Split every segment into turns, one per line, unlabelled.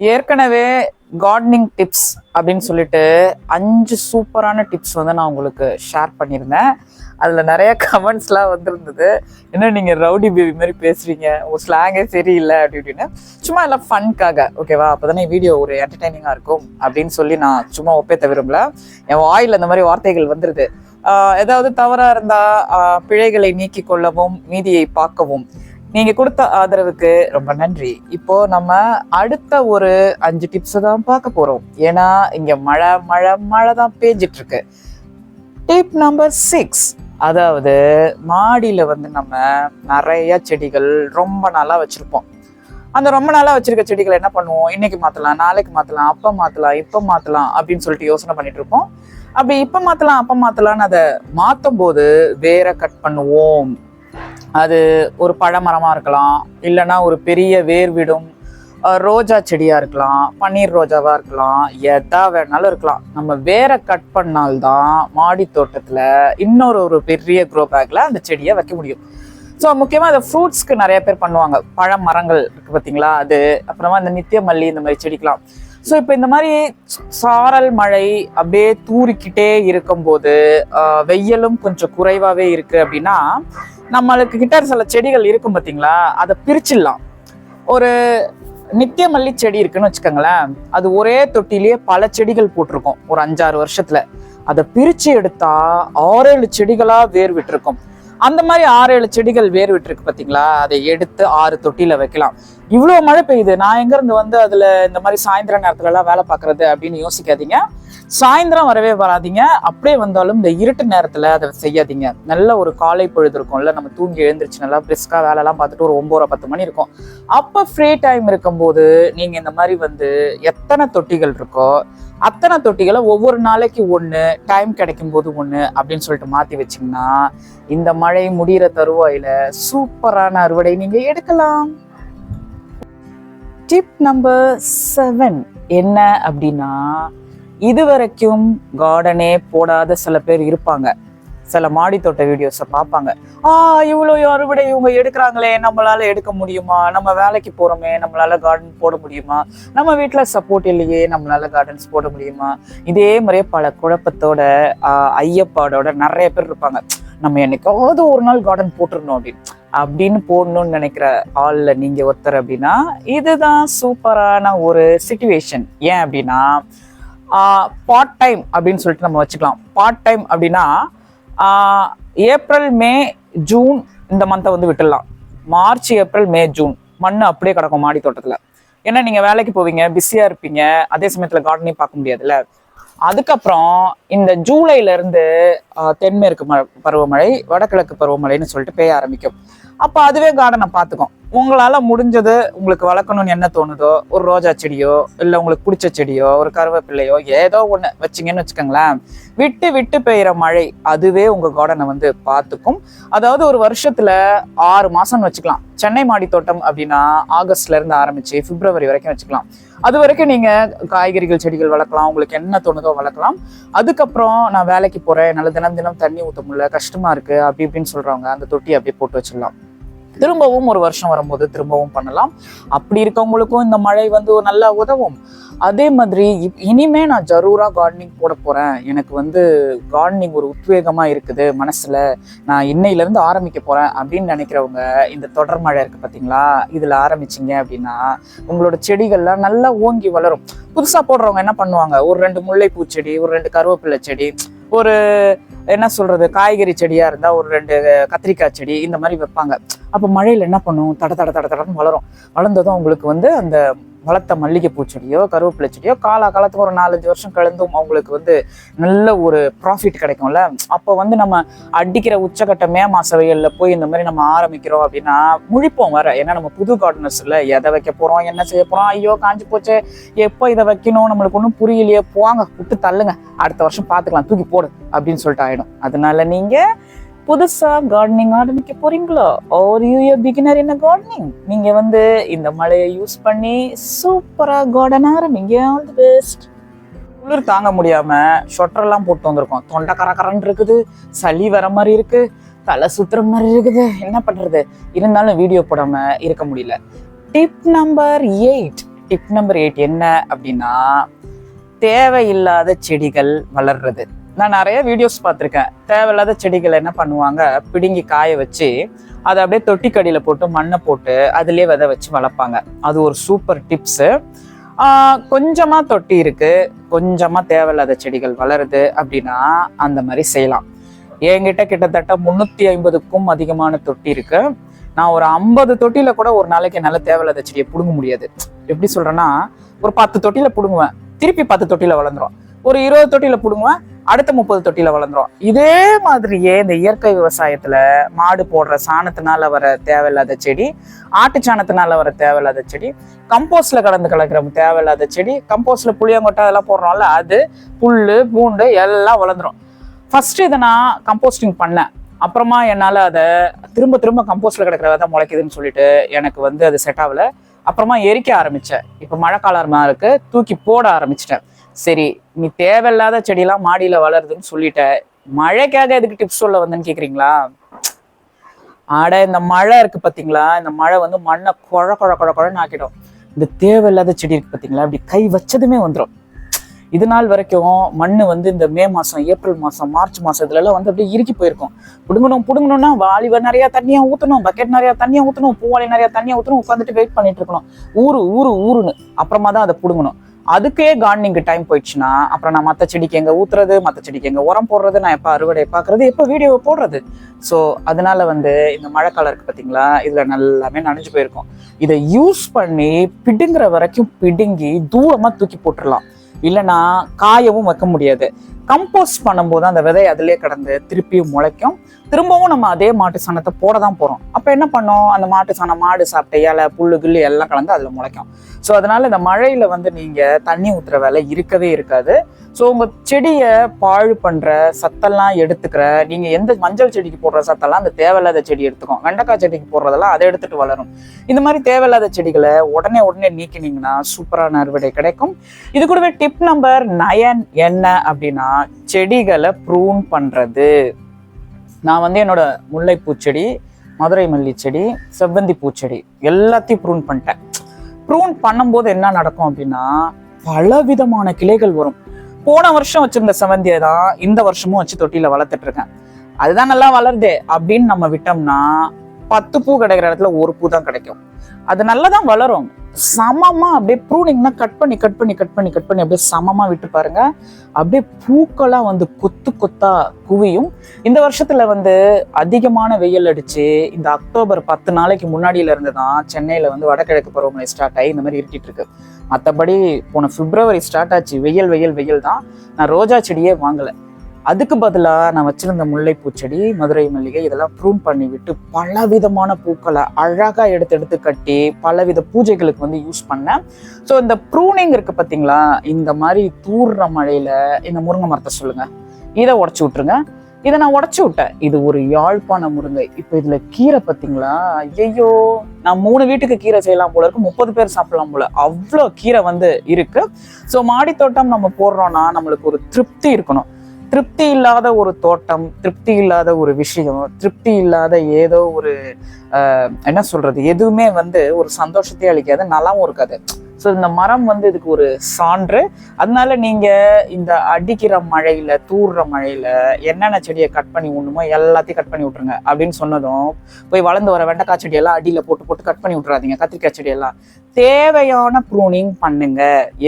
ஏற்கனவே gardening tips அப்படின்னு சொல்லிட்டு அஞ்சு சூப்பரான டிப்ஸ் வந்து நான் உங்களுக்கு ஷேர் பண்ணியிருந்தேன். அதில் நிறைய கமெண்ட்ஸ்லாம் வந்திருந்தது. என்ன நீங்கள் ரவுடி பேபி மாதிரி பேசுகிறீங்க உங்கள் ஸ்லாங்கே சரியில்லை அப்படி இப்படின்னு. சும்மா எல்லாம் ஃபன்க்காக ஓகேவா அப்போ தானே வீடியோ ஒரு என்டர்டைனிங்காக இருக்கும் அப்படின்னு சொல்லி நான் சும்மா ஒப்பேத்த விரும்பல. என் வாயில் அந்த மாதிரி வார்த்தைகள் வந்துடுது ஏதாவது தவறாக இருந்தால் பிழைகளை நீக்கி கொள்ளவும் மீதியை பார்க்கவும். நீங்க கொடுத்த ஆதரவுக்கு ரொம்ப நன்றி. இப்போ நம்ம அடுத்த ஒரு அஞ்சு டிப்ஸ் தான் பார்க்க போறோம். ஏன்னா இங்க மழை மழை மழை தான் பேஞ்சிட்டு இருக்கு டிப் நம்பர் சிக்ஸ் அதாவது மாடியில வந்து நம்ம நிறைய செடிகள் ரொம்ப நாளா வச்சிருப்போம். அந்த ரொம்ப நாளா வச்சிருக்க செடிகளை என்ன பண்ணுவோம்? இன்னைக்கு மாத்தலாம் நாளைக்கு மாத்தலாம் அப்ப மாத்தலாம் இப்ப மாத்தலாம் அப்படின்னு சொல்லிட்டு யோசனை பண்ணிட்டு இருப்போம். அப்படி இப்ப மாத்தலாம் அப்ப மாத்தலாம்னு அதை மாத்தும் போது வேற கட் பண்ணுவோம். அது ஒரு பழமரமாக இருக்கலாம் இல்லைன்னா ஒரு பெரிய வேர் விடும் ரோஜா செடியாக இருக்கலாம் பன்னீர் ரோஜாவாக இருக்கலாம் எதா வேணாலும் இருக்கலாம். நம்ம வேற கட் பண்ணால்தான் மாடி தோட்டத்தில் இன்னொரு ஒரு பெரிய க்ரோ பேக்கில் அந்த செடியை வைக்க முடியும். ஸோ முக்கியமாக அதை ஃப்ரூட்ஸ்க்கு நிறைய பேர் பண்ணுவாங்க. பழ மரங்கள் இருக்குது பார்த்தீங்களா அது அப்புறமா இந்த நித்திய மல்லி இந்த மாதிரி செடிக்கலாம். ஸோ இப்போ இந்த மாதிரி சாரல் மழை அப்படியே தூறிக்கிட்டே இருக்கும்போது வெயிலும் கொஞ்சம் குறைவாகவே இருக்குது அப்படின்னா நம்மளுக்கு கிட்ட சில செடிகள் இருக்கும் பார்த்தீங்களா அதை பிரிச்சிடலாம். ஒரு நித்திய மல்லி செடி இருக்குன்னு வச்சுக்கோங்களேன். அது ஒரே தொட்டிலேயே பல செடிகள் போட்டிருக்கும். ஒரு அஞ்சாறு வருஷத்துல. அதை பிரிச்சு எடுத்தா ஆறேழு செடிகளா வேர் விட்டிருக்கும் அந்த மாதிரி ஆறு ஏழு செடிகள் வேர் விட்டுருக்கு பார்த்தீங்களா அதை எடுத்து ஆறு தொட்டியில வைக்கலாம். இவ்வளோ மழை பெய்யுது. நான் எங்கேருந்து வந்து அதில் இந்த மாதிரி சாயந்தர நேரத்துலலாம் வேலை பார்க்கறது அப்படின்னு யோசிக்காதீங்க. சாயந்தரம் வரவே வராதீங்க. அப்படியே வந்தாலும் இந்த இருட்டு நேரத்தில் அதை செய்யாதீங்க. நல்ல ஒரு காலை பொழுது இருக்கும்ல நம்ம தூங்கி எழுந்திருச்சு நல்லா பிரிஸ்காக வேலைலாம் பார்த்துட்டு ஒரு ஒம்போரை பத்து மணி இருக்கும். அப்போ ஃப்ரீ டைம் இருக்கும்போது நீங்கள் இந்த மாதிரி வந்து எத்தனை தொட்டிகள் இருக்கோ அத்தனை தொட்டிகளை ஒவ்வொரு நாளைக்கு ஒன்று டைம் கிடைக்கும் போது ஒன்று அப்படின்னு சொல்லிட்டு மாற்றி வச்சிங்கன்னா இந்த மழை முடிகிற தருவாயில சூப்பரான அறுவடை நீங்கள் எடுக்கலாம். டிப் நம்பர் செவன் என்ன அப்படின்னா இதுவரைக்கும் கார்டனே போடாத சில பேர் இருப்பாங்க. சில மாடி தோட்ட வீடியோஸை பார்ப்பாங்க. ஆ இவ்வளோ அறுவடை இவங்க எடுக்கிறாங்களே நம்மளால எடுக்க முடியுமா? நம்ம வேலைக்கு போறோமே நம்மளால கார்டன் போட முடியுமா? நம்ம வீட்டில் சப்போர்ட் இல்லையே நம்மளால கார்டன்ஸ் போட முடியுமா? இதே மாதிரியே பல குழப்பத்தோட ஆஹ், ஐயப்பாடோட நிறைய பேர் இருப்பாங்க. நம்ம என்னைக்காவது ஒரு நாள் கார்டன் போட்டுருணும் அப்படின்னு அப்படின்னு போடணும்னு நினைக்கிற ஆள்ல நீங்க ஒருத்தர் அப்படின்னா இதுதான் சூப்பரான ஒரு சுச்சுவேஷன் ஏன் அப்படின்னா பார்ட் டைம் அப்படின்னு சொல்லிட்டு நம்ம வச்சுக்கலாம். பார்ட் டைம் அப்படின்னா ஏப்ரல் மே ஜூன் இந்த மந்த்தை வந்து விட்டுடலாம். மார்ச் ஏப்ரல் மே ஜூன் மண் அப்படியே கிடக்கும் மாடி தோட்டத்தில். ஏன்னா நீங்கள் வேலைக்கு போவீங்க பிஸியாக இருப்பீங்க அதே சமயத்தில் கார்டனிங் பார்க்க முடியாதுல்ல. அதுக்கப்புறம் இந்த ஜூலைல இருந்து தென்மேற்கு ம பருவமழை வடகிழக்கு பருவமழைன்னு சொல்லிட்டு பெய்ய ஆரம்பிக்கும். அப்போ அதுவே கார்டனை பார்த்துக்கும். உங்களால முடிஞ்சது உங்களுக்கு வளர்க்கணும்னு என்ன தோணுதோ ஒரு ரோஜா செடியோ இல்லை உங்களுக்கு பிடிச்ச செடியோ ஒரு கருவேப்பிள்ளையோ ஏதோ ஒன்று வச்சிங்கன்னு வச்சுக்கோங்களேன் விட்டு விட்டு பெய்கிற மழை அதுவே உங்க கார்டனை வந்து பார்த்துக்கும். அதாவது ஒரு வருஷத்துல ஆறு மாசம்னு வச்சுக்கலாம். சென்னை மாடி தோட்டம் அப்படின்னா ஆகஸ்ட்ல இருந்து ஆரம்பிச்சு பிப்ரவரி வரைக்கும் வச்சுக்கலாம். அது வரைக்கும் நீங்க காய்கறிகள் செடிகள் வளர்க்கலாம். உங்களுக்கு என்ன தோணுதோ வளர்க்கலாம். அதுக்கப்புறம் நான் வேலைக்கு போறேன். என்னால் தினம் தினம் தண்ணி ஊற்ற முடியல. கஷ்டமா இருக்கு. அப்படி இப்படின்னு சொல்றவங்க அந்த தொட்டி அப்படியே போட்டு வச்சிடலாம். திரும்பவும் ஒரு வருஷம் வரும்போது திரும்பவும் பண்ணலாம். அப்படி இருக்கவங்களுக்கும் இந்த மழை வந்து ஒரு நல்லா உதவும். அதே மாதிரி இப்- இனிமே நான் ஜரூரா கார்டனிங் போட போறேன். எனக்கு வந்து கார்டனிங் ஒரு உத்வேகமா இருக்குது. மனசுல நான் இன்னையில இருந்து ஆரம்பிக்க போறேன் அப்படின்னு நினைக்கிறவங்க இந்த தொடர் மழை இருக்கு பாத்தீங்களா? இதுல ஆரம்பிச்சிங்க அப்படின்னா உங்களோட செடிகள்லாம் நல்லா ஓங்கி வளரும். புதுசா போடுறவங்க என்ன பண்ணுவாங்க? ஒரு ரெண்டு முல்லைப்பூ செடி ஒரு ரெண்டு கருவேப்பிலை செடி ஒரு என்ன சொல்றது காய்கறி செடியா இருந்தா ஒரு ரெண்டு கத்திரிக்காய் செடி இந்த மாதிரி வைப்பாங்க. அப்போ மழையில என்ன பண்ணும்? தட தட தட தடன்னு வளரும். வளர்ந்ததும் அவங்களுக்கு வந்து அந்த வளர்த்த மல்லிகைப்பூ செடியோ கருவேப்பிலை செடியோ காலா காலத்துக்கு ஒரு நாலஞ்சு வருஷம் கலந்தும் அவங்களுக்கு வந்து நல்ல ஒரு ப்ராஃபிட் கிடைக்கும்ல. அப்போ வந்து நம்ம அடிக்கிற உச்சக்கட்ட மே மாச வெயில்ல போய் இந்த மாதிரி நம்ம ஆரம்பிக்கிறோம் அப்படின்னா முழிப்போம் வர ஏன்னா நம்ம புது கார்டனர்ஸில் எதை வைக்க போகிறோம் என்ன செய்ய போகிறோம் ஐயோ காஞ்சி போச்சு எப்போ இதை வைக்கணும் நம்மளுக்கு ஒன்றும் புரியலையே போவாங்க விட்டு தள்ளுங்க. அடுத்த வருஷம் பார்த்துக்கலாம் தூக்கி போடு அப்படின்னு சொல்லிட்டு ஆகிடும் அதனால நீங்கள் புதுசாக கார்டனிங் ஆரம்பிக்க போறீங்களோ? Are you a beginner in gardening நீங்கள் வந்து இந்த மழையை யூஸ் பண்ணி சூப்பராக கார்டன் ஆரம்பிங்க. ஆல் தி பெஸ்ட் குளிர் தாங்க முடியாமல் ஷொட்டர்லாம் போட்டு வந்திருக்கோம். தொண்டை கரகரன்னு இருக்குது. சளி வர மாதிரி இருக்குது தலை சுத்துற மாதிரி இருக்குது. என்ன பண்ணுறது இருந்தாலும் வீடியோ போடாமல் இருக்க முடியல. Tip number eight tip number eight என்ன அப்படின்னா தேவையில்லாத செடிகள் வளர்றது. நான் நிறைய வீடியோஸ் பார்த்துருக்கேன். தேவையில்லாத செடிகளை என்ன பண்ணுவாங்க? பிடுங்கி காய வச்சு அதை அப்படியே தொட்டி கடியில் போட்டு மண்ணை போட்டு அதுலேயே விதை வச்சு வளர்ப்பாங்க. அது ஒரு சூப்பர் டிப்ஸு கொஞ்சமாக தொட்டி இருக்குது கொஞ்சமாக தேவையில்லாத செடிகள் வளருது அப்படின்னா அந்த மாதிரி செய்யலாம். என்கிட்ட கிட்டத்தட்ட முந்நூற்றி ஐம்பதுக்கும் அதிகமான தொட்டி இருக்கு. நான் ஒரு ஐம்பது தொட்டியில் கூட ஒரு நாளைக்கு என்னால் தேவையில்லாத செடியை பிடுங்க முடியாது. எப்படி சொல்றேன்னா ஒரு பத்து தொட்டியில் பிடுங்குவேன். திருப்பி பத்து தொட்டியில் வளர்ந்துரும். ஒரு இருபது தொட்டியில் பிடுங்குவேன். அடுத்த முப்பது தொட்டியில வளர்ந்துரும். இதே மாதிரியே இந்த இயற்கை விவசாயத்துல மாடு போடுற சாணத்தினால வர தேவையில்லாத செடி ஆட்டு சாணத்தினால வர தேவையில்லாத செடி கம்போஸ்ட்ல கலந்து கலக்கிற தேவையில்லாத செடி கம்போஸ்ட்ல புளியங்கொட்டை அதெல்லாம் போடுறோம்ல அது புல்லு பூண்டு எல்லாம் வளர்ந்துரும். ஃபர்ஸ்ட் இதை நான் கம்போஸ்டிங் பண்ணேன். அப்புறமா என்னால் அதை திரும்ப திரும்ப கம்போஸ்ட்ல கிடக்கிற விதை முளைக்குதுன்னு சொல்லிட்டு எனக்கு வந்து அது செட் ஆகல. அப்புறமா எரிக்க ஆரம்பிச்சேன். இப்போ மழை காலமாக இருக்கு. தூக்கி போட ஆரம்பிச்சிட்டேன். சரி நீ தேவையில்லாத செடியெல்லாம் மாடியில வளருதுன்னு சொல்லிட்ட. மழைக்காக எதுக்கு டிப்ஸ் சொல்ல வந்தேன்னு கேக்குறீங்களா? ஆட இந்த மழை இருக்கு பார்த்தீங்களா இந்த மழை வந்து மண்ணை குழ குழ குழ குழன்னு ஆக்கிடும். இந்த தேவையில்லாத செடி இருக்கு பாத்தீங்களா? அப்படி கை வச்சதுமே வந்துடும் இது நாள் வரைக்கும் மண்ணு வந்து இந்த மே மாசம் ஏப்ரல் மாசம் மார்ச் மாசம் இதுல எல்லாம் வந்து அப்படியே இறுக்கி போயிருக்கும். புடுங்கணும் புடுங்கணும்னா வாலிப நிறையா தண்ணியா ஊத்தணும் பக்கெட் நிறையா தண்ணியா ஊற்றணும் பூவாளி நிறைய தண்ணியா ஊற்றணும் உட்காந்துட்டு வெயிட் பண்ணிட்டு இருக்கணும். ஊரு ஊரு ஊருன்னு அப்புறமா தான் அதை புடுங்கணும். அதுக்கே கார்டனிங்க்கு டைம் போயிடுச்சுன்னா அப்புறம் நான் மற்ற செடிக்கு எங்கே ஊற்றுறது மற்ற செடிக்கு எங்கே உரம் போடுறது நான் எப்போ அறுவடை பார்க்குறது எப்போ வீடியோவை போடுறது. ஸோ அதனால வந்து இந்த மழை காலம் பார்த்தீங்களா இதில் நல்லாமே நனைஞ்சு போயிருக்கும். இதை யூஸ் பண்ணி பிடுங்குற வரைக்கும் பிடுங்கி தூரமாக தூக்கி போட்டுடலாம் இல்லைன்னா காயவும் வைக்க முடியாது. கம்போஸ்ட் பண்ணும்போது அந்த விதை அதிலே கடந்து திருப்பியும் முளைக்கும். திரும்பவும் நம்ம அதே மாட்டு சாணத்தை போட தான் போறோம். அப்ப என்ன பண்ணோம்? அந்த மாட்டு சாணம் மாடு சாப்பிட்ட இலை புல்லு கில்லு எல்லாம் கலந்து அதுல முளைக்கும். ஸோ அதனால இந்த மழையில வந்து நீங்க தண்ணி ஊத்துற வேலை இருக்கவே இருக்காது. ஸோ உங்க செடியை பாழ் பண்ற சத்தெல்லாம் எடுத்துக்கிற நீங்க எந்த மஞ்சள் செடிக்கு போடுற சத்தெல்லாம் அந்த தேவையில்லாத செடி எடுத்துக்கும் வெண்டைக்காய் செடிக்கு போடுறதெல்லாம் அதை எடுத்துட்டு வளரும். இந்த மாதிரி தேவையில்லாத செடிகளை உடனே உடனே நீக்கினீங்கன்னா சூப்பரான அறுவடை கிடைக்கும். இது கூடவே டிப் நம்பர் நயன் என்ன அப்படின்னா செடிகளை ப்ரூன் பண்ணுறது நான் வந்து என்னோட முல்லைப்பூ செடி மதுரை மல்லி செடி செவ்வந்தி பூச்செடி எல்லாத்தையும் ப்ரூன் பண்ணிட்டேன். ப்ரூன் பண்ணும்போது என்ன நடக்கும் அப்படின்னா பலவிதமான கிளைகள் வரும். போன வருஷம் வச்சிருந்த செவந்தியை தான் இந்த வருஷமும் வச்சு தொட்டியில வளர்த்துட்டு இருக்கேன். அதுதான் நல்லா வளருதே அப்படின்னு நம்ம விட்டோம்னா பத்து பூ கிடைக்கிற இடத்துல ஒரு பூ தான் கிடைக்கும். அது நல்லா தான் வளரும். சமமா அப்படியே ப்ரூனிங்னா கட் பண்ணி கட் பண்ணி கட் பண்ணி கட் பண்ணி அப்படியே சமமா விட்டு பாருங்க. அப்படியே பூக்களா வந்து கொத்து கொத்தா குவியும். இந்த வருஷத்துல வந்து அதிகமான வெயில் அடிச்சு இந்த அக்டோபர் பத்து நாளைக்கு முன்னாடியில இருந்து தான் சென்னையில வந்து வடகிழக்கு பருவமழை ஸ்டார்ட் ஆகி இந்த மாதிரி இருக்கிட்டு இருக்கு. மற்றபடி போன பிப்ரவரி ஸ்டார்ட் ஆச்சு. வெயில் வெயில் வெயில் தான். நான் ரோஜா செடியே வாங்கல. அதுக்கு பதிலாக நான் வச்சிருந்த முல்லைப்பூ செடி மதுரை மல்லிகை இதெல்லாம் ப்ரூன் பண்ணி விட்டு பல விதமான பூக்களை அழகாக எடுத்து எடுத்து கட்டி பலவித பூஜைகளுக்கு வந்து யூஸ் பண்ணேன். ஸோ இந்த ப்ரூனிங் இருக்கு பார்த்தீங்களா இந்த மாதிரி தூர்ற மழையில் இந்த முருங்கை மரத்தை சொல்லுங்கள் இதை உடச்சி விட்டுருங்க. இதை நான் உடச்சி விட்டேன். இது ஒரு யாழ்ப்பாண முருங்கை. இப்போ இதில் கீரை பார்த்தீங்களா ஐயோ நான் மூணு வீட்டுக்கு கீரை செய்யலாம் போல இருக்கு. முப்பது பேர் சாப்பிடலாம் போல. அவ்வளோ கீரை வந்து இருக்கு. ஸோ மாடித்தோட்டம் நம்ம போடுறோம்னா நம்மளுக்கு ஒரு திருப்தி இருக்கணும். திருப்தி இல்லாத ஒரு தோட்டம் திருப்தி இல்லாத ஒரு விஷயம் திருப்தி இல்லாத ஏதோ ஒரு என்ன சொல்றது? எதுவுமே வந்து ஒரு சந்தோஷத்தை அளிக்காது நல்லாவும் இருக்காது. ஸோ இந்த மரம் வந்து இதுக்கு ஒரு சான்று. அதனால நீங்கள் இந்த அடிக்கிற மழையில் தூர்ற மழையில் என்னென்ன செடியை கட் பண்ணி விடணுமோ எல்லாத்தையும் கட் பண்ணி விட்ருங்க அப்படின்னு சொன்னதும் போய் வளர்ந்து வர வெண்டைக்காய் செடியெல்லாம் அடியில் போட்டு போட்டு கட் பண்ணி விட்றாதீங்க கத்திரிக்காய் செடியெல்லாம். தேவையான ப்ரூனிங் பண்ணுங்க.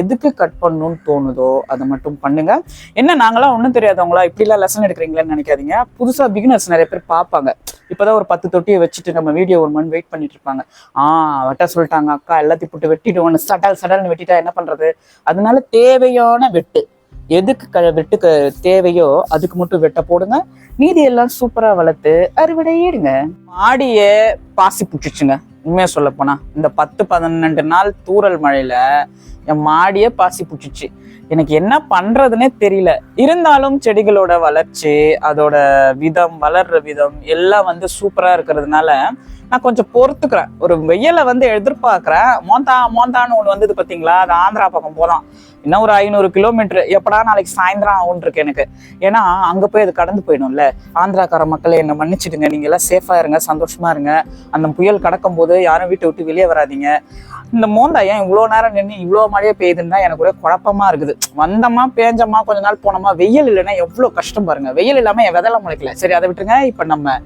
எதுக்கு கட் பண்ணணும்னு தோணுதோ அதை மட்டும் பண்ணுங்க. என்ன நாங்களாம் ஒன்றும் தெரியாதவங்களா இப்படிலாம் லெசன் எடுக்கிறீங்களேன்னு நினைக்காதீங்க. புதுசாக பிகினர்ஸ் நிறைய பேர் பார்ப்பாங்க. இப்போதான் ஒரு பத்து தொட்டியை வச்சுட்டு நம்ம வீடியோ ஒரு மணி வெயிட் பண்ணிட்டு இருப்பாங்க. ஆ வெட்ட சொல்லிட்டாங்க அக்கா எல்லாத்தையும் போட்டு வெட்டிட்டு ஒன்று சடல் சடல்னு வெட்டிட்டா என்ன பண்றது? அதனால தேவையான வெட்டு. எதுக்கு க வெட்டுக்கு தேவையோ அதுக்கு மட்டும் வெட்ட போடுங்க. மீதி எல்லாம் சூப்பரா வளர்த்து அறுவடையிடுங்க மாடியை பாசி பிடிச்சிச்சுங்க. உண்மையாக சொல்லப்போனா இந்த பத்து பதினெண்டு நாள் தூறல் மழையில என் மாடியே பாசி பிடிச்சிச்சு. எனக்கு என்ன பண்றதுனே தெரியல. இருந்தாலும் செடிகளோட வளர்ச்சி அதோட விதம் வளர்ற விதம் எல்லாம் வந்து சூப்பரா இருக்கிறதுனால நான் கொஞ்சம் பொறுத்துக்கிறேன். ஒரு வெயிலை வந்து எதிர்பார்க்குறேன். மோந்தா மோந்தான்னு ஒன்று வந்தது பார்த்தீங்களா அது ஆந்திரா பக்கம் போகலாம் இன்னும் ஒரு ஐநூறு கிலோமீட்டர். எப்படா நாளைக்கு சாயந்தரம் ஆகும்னு இருக்கு எனக்கு. ஏன்னா அங்கே போய் அது கடந்து போயிடும்ல. ஆந்திராக்கார மக்களை என்னை மன்னிச்சிடுங்க. நீங்க எல்லாம் சேஃபாக இருங்க சந்தோஷமா இருங்க. அந்த புயல் கடக்கும் போது யாரும் வீட்டை விட்டு வெளியே வராதீங்க. இந்த மோந்தா ஏன் இவ்வளோ நேரம் நின்று இவ்வளோ மழையே பெய்யுதுன்னா எனக்கு ஒரே குழப்பமா இருக்குது. வந்தமா பேஞ்சமா கொஞ்ச நாள் போனோமா வெயில் இல்லைன்னா எவ்வளோ கஷ்டம் பாருங்க. வெயில் இல்லாமல் என் விதெல்லாம் முளைக்கல. சரி அதை விட்டுருங்க. இப்போ நம்ம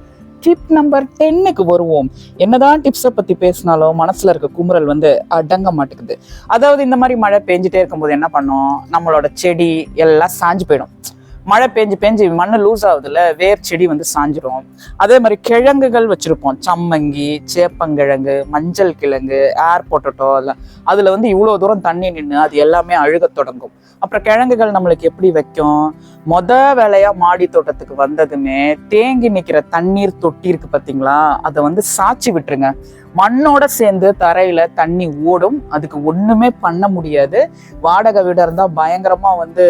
டிப் நம்பர் டென்னுக்கு வருவோம். என்னதான் டிப்ஸை பற்றி பேசினாலும் மனசுல இருக்க குமுறல் வந்து அடங்க மாட்டேங்குது. அதாவது இந்த மாதிரி மழை பெஞ்சிட்டே இருக்கும்போது என்ன பண்ணும்? நம்மளோட செடி எல்லாம் சாஞ்சு போயிடும். மழை பெஞ்சு பெஞ்சு மண்ணு லூஸ் ஆகுதுல வேர் செடி வந்து சாஞ்சிரும். அதே மாதிரி கிழங்குகள் வச்சிருப்போம். சம்மங்கி சேப்பங்கிழங்கு மஞ்சள் கிழங்கு ஏர் பொட்டட்டோ எல்லாம். அதுல வந்து இவ்வளோ தூரம் தண்ணி நின்று அது எல்லாமே அழுகத் தொடங்கும். அப்புறம் கிழங்குகள் நம்மளுக்கு எப்படி வைக்கும்? மொத வேலையா மாடி தோட்டத்துக்கு வந்ததுமே தேங்கி நிக்கிற தண்ணீர் தொட்டி இருக்கு பாத்தீங்களா? அதை வந்து சாய்ச்சி விட்டுருங்க. மண்ணோட சேர்ந்து தரையில தண்ணி ஓடும். அதுக்கு ஒண்ணுமே பண்ண முடியாது. வாடகை வீடா இருந்தா பயங்கரமா வந்து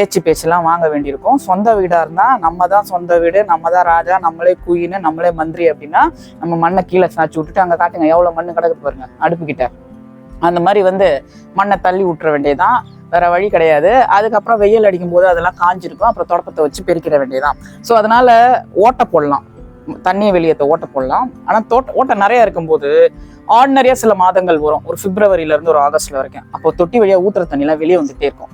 ஏச்சு பேச்செல்லாம் வாங்க வேண்டியிருக்கும். சொந்த வீடா இருந்தா நம்ம தான் சொந்த வீடு நம்ம தான் ராஜா நம்மளே குயின்னு நம்மளே மந்திரி அப்படின்னா நம்ம மண்ணை கீழே சாய்ச்சி விட்டுட்டு அங்க காட்டுங்க எவ்வளவு மண்ணு கிடக்கு பாருங்க அடுப்புக்கிட்ட. அந்த மாதிரி வந்து மண்ணை தள்ளி விட்டுற வேண்டியதுதான். வேற வழி கிடையாது. அதுக்கப்புறம் வெயில் அடிக்கும் போது அதெல்லாம் காஞ்சிருக்கும். அப்புறம் தொடப்பத்தை வச்சு பெருக்கிட வேண்டியதான் ஸோ அதனால ஓட்டை போடலாம். தண்ணியை வெளியேற்ற ஓட்ட போடலாம். ஆனால் தோட்ட ஓட்ட நிறையா இருக்கும்போது ஆர்டினரியாக சில மாதங்கள் வரும். ஒரு பிப்ரவரியிலேருந்து ஒரு ஆகஸ்ட்ல வரைக்கும். அப்போ தொட்டி வழியாக ஊத்துற தண்ணிலாம் வெளியே வந்துட்டே இருக்கும்.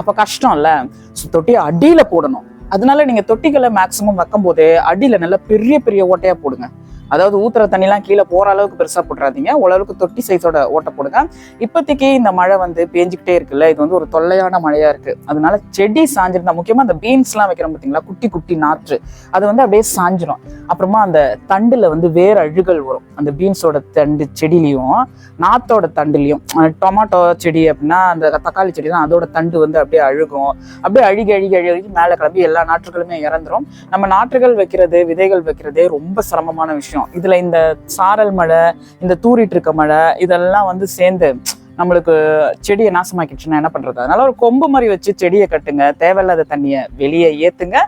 அப்போ கஷ்டம் இல்லை. ஸோ தொட்டியை அடியில் போடணும். அதனால நீங்கள் தொட்டிகளை மேக்ஸிமம் வைக்கும் அடியில் நல்லா பெரிய பெரிய ஓட்டையாக போடுங்க. அதாவது ஊத்துற தண்ணிலாம் கீழே போகிற அளவுக்கு பெருசாக போட்டுறாதீங்க. ஓரளவுக்கு தொட்டி சைஸோட ஓட்ட போடுங்க. இப்போதைக்கு இந்த மழை வந்து பேஞ்சுக்கிட்டே இருக்குல்ல இது வந்து ஒரு தொல்லையான மழையாக இருக்குது அதனால செடி சாஞ்சிருந்தா முக்கியமாக அந்த பீன்ஸ்லாம் வைக்கிறோம் பார்த்தீங்களா குட்டி குட்டி நாற்று அது வந்து அப்படியே சாஞ்சிரும். அப்புறமா அந்த தண்டில் வந்து வேற அழுகல் வரும். அந்த பீன்ஸோட தண்டு செடியிலையும் நாத்தோட தண்டுலையும். டொமாட்டோ செடி அப்படின்னா அந்த தக்காளி செடி தான் அதோட தண்டு வந்து அப்படியே அழுகும். அப்படியே அழுகி அழுகி அழுகி அழுகி மேலே கிளம்பி எல்லா நாற்றுகளுமே இறந்துரும். நம்ம நாற்றுகள் வைக்கிறது விதைகள் வைக்கிறதே ரொம்ப சிரமமான விஷயம். இதில் இந்த சாரல் மழை இந்த தூரிட்டு இருக்க மழை இதெல்லாம் வந்து சேர்ந்து நம்மளுக்கு செடியை நாசமாக்கிடுச்சுன்னா என்ன பண்றது? அதனால ஒரு கொம்பு மாதிரி வச்சு செடியை கட்டுங்க. தேவையில்லாத தண்ணியை வெளியே ஏத்துங்க.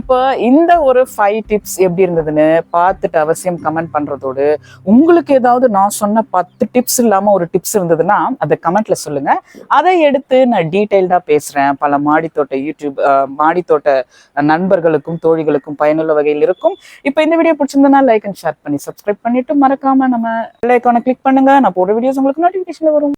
இப்போ இந்த ஒரு ஃபைவ் டிப்ஸ் எப்படி இருந்ததுன்னு பார்த்துட்டு அவசியம் கமெண்ட் பண்றதோடு உங்களுக்கு ஏதாவது நான் சொன்ன பத்து டிப்ஸ் இல்லாம ஒரு டிப்ஸ் இருந்ததுன்னா அதை கமெண்ட்ல சொல்லுங்க. அதை எடுத்து நான் டீட்டெயில்டா பேசுறேன். பல மாடித்தோட்ட யூடியூப் மாடித்தோட்ட நண்பர்களுக்கும் தோழிகளுக்கும் பயனுள்ள வகையில் இருக்கும். இப்போ இந்த வீடியோ பிடிச்சிருந்தனா லைக் அண்ட் ஷேர் பண்ணி சப்ஸ்கிரைப் பண்ணிட்டு மறக்காம நம்ம லைக் கிளிக் பண்ணுங்க. நான் போடுற வீடியோஸ் உங்களுக்கு நோட்டிஃபிகேஷன்ல வரும்.